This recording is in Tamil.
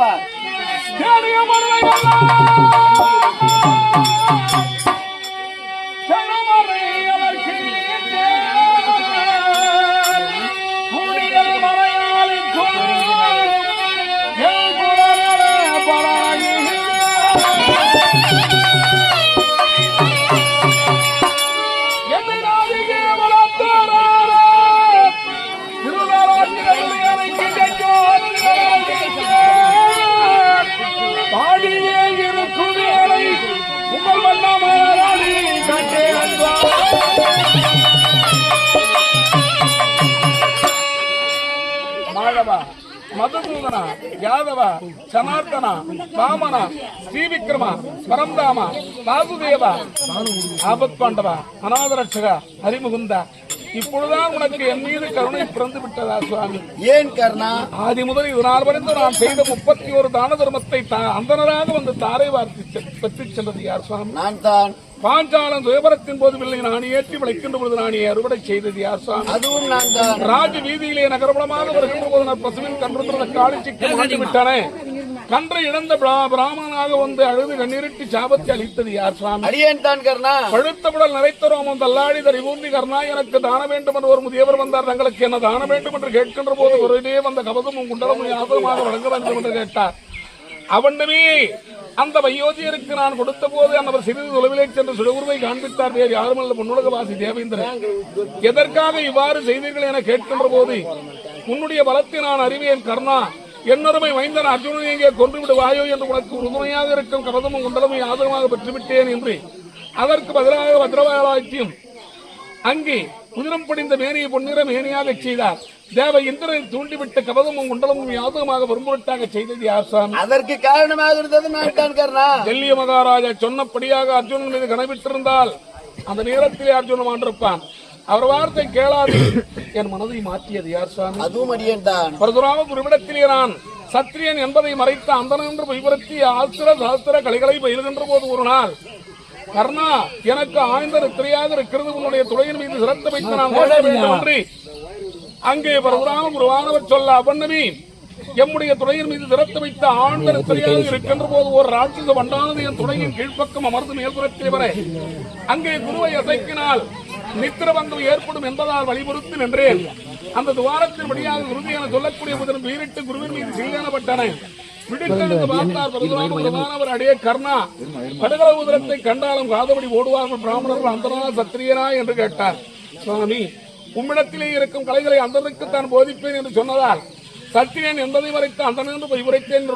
தேடிய மருளையெல்லாம் మధుసూదన యాదవ జనార్దన వామన శ్రీ విక్రమ పరంధామ వాసుదేవ ఆపత్పాండవ అనాథరక్షగా హరిముగుంద இப்பொழுதுதான் உனக்கு என் மீது கருணை பிறந்து விட்டதா சுவாமி? ஏன் கர்ணா? ஆதி முதல் இது நாள் வரைந்து நான் செய்த முப்பத்தி ஒரு தான தர்மத்தை அந்தனராக வந்து தாரை வார்த்து பெற்றுச் சென்றது யார் சுவாமி? நான் தான். பாஞ்சாலம் துயபரத்தின் போது வில்லை நான் ஏற்றி விளைக்கின்ற பொழுது நான் அறுவடை செய்தது யார் சுவாமி? அதுவும் நான் ராஜ வீதியிலே நகரபலமாக வருகின்ற போது நான் பசுவின் கன்றுன்ற காளிச்சிக்கு மாட்டி விட்டனே கன்றை இழந்த பிரா- பிராமணனாக வந்து அழுது கண்ணீரிட்டு சாபத்தை அளித்தது யார் சுவாமி அடியேன் தான் கர்ணா. பழுத்தவுடல் நிறைத்தரோம் அந்த அல்லாடி தரிபூர்ணி கர்ணா எனக்கு தான வேண்டும் என்று ஒரு முதியவர் வந்தார். தங்களுக்கு என்ன தான வேண்டும் என்று கேட்கின்ற போது ஒருவே வந்த கபதமும் குண்டலமும் யாதகமாக வழங்க வேண்டும் என்று கேட்டார். அவண்டமே அந்த வயோதியருக்கு நான் கொடுத்த போது அவர் சிறிது தொலைவிலே சென்று சுடகுருவை காண்பித்தார். வேறு யாருமல்ல முன்னுலகவாசி தேவேந்திரன். எதற்காக இவ்வாறு செய்தீர்கள் என கேட்கின்ற போது உன்னுடைய பலத்தை நான் அறிவேன் கர்ணா. என்னருமை வைந்தன் அர்ஜுனனை எங்கே கொன்று விடுவாயோ என்று உனக்கு உறுதுணையாக இருக்கும் கபதமும் குண்டலமும் யாதகமாக பெற்றுவிட்டேன் என்று. அதற்கு பதிலாக பத்ரவாலாய்த்தியும் அங்கே குதிரம் படிந்த மேனியை பொன்னிற மேனியாக செய்தார். தேவ இந்திரனை தூண்டிவிட்டு கபதமும் குண்டலமும் யாதகமாக வரும்பொருட்டாக செய்தது யார் சாமி? அதற்கு காரணமாக இருந்தது நான் தான் கர்ணா. டெல்லி மகாராஜா சொன்னபடியாக அர்ஜுனன் மீது கனவிட்டிருந்தால் அந்த நேரத்திலே அர்ஜுனன் ஆண்டிருப்பான் அவர் வார்த்தை கேளாது. என் மனதை மாற்றியது யார் சுவாமி அதுவும் அடியேன் தான் பரதுராம குருவிடத்திலே நான் சத்திரியன் என்பதை மறைத்த அந்தன என்று பொய்புரத்தி ஆசிர சாஸ்திர கலைகளை பயில்கின்ற போது ஒரு நாள் கர்ணா எனக்கு ஆய்ந்த நித்திரையாக இருக்கிறது. உன்னுடைய துறையின் மீது சிறந்த வைத்து நான் வேண்டும் என்று அங்கே பரதுராம குருவானவர் சொல்ல அவண்ணமே எம்முடைய துறையின் மீது திறத்து வைத்த ஆழ்ந்த சரியாக இருக்கின்ற போது ஒரு ராட்சத வண்டானது என் துணையின் கீழ்ப்பக்கம் அமர்ந்து மேல்புறத்தில் வர. அங்கே குருவை அசைக்கினால் நித்திரபங்கம் ஏற்படும் என்பதால் வழிபுறுத்தி நின்றேன். அந்த துவாரத்தின் வழியாக குருதி என சொல்லக்கூடிய முதல் வீரிட்டு குருவின் மீது சீலானப்பட்டன விடுத்தெடுத்து பார்த்தார் கர்ணா. கடுகள உதரத்தை கண்டாலும் காதபடி ஓடுவார்கள் பிராமணர்கள் அந்தனா சத்திரியனா என்று கேட்டார். சுவாமி உம்மிடத்திலே இருக்கும் கலைகளை அந்தனுக்கு தான் போதிப்பேன் என்று சொன்னதால் சத்திரியன் என்பதை வரைத்து அந்தனென்று போய் உரைத்தேன்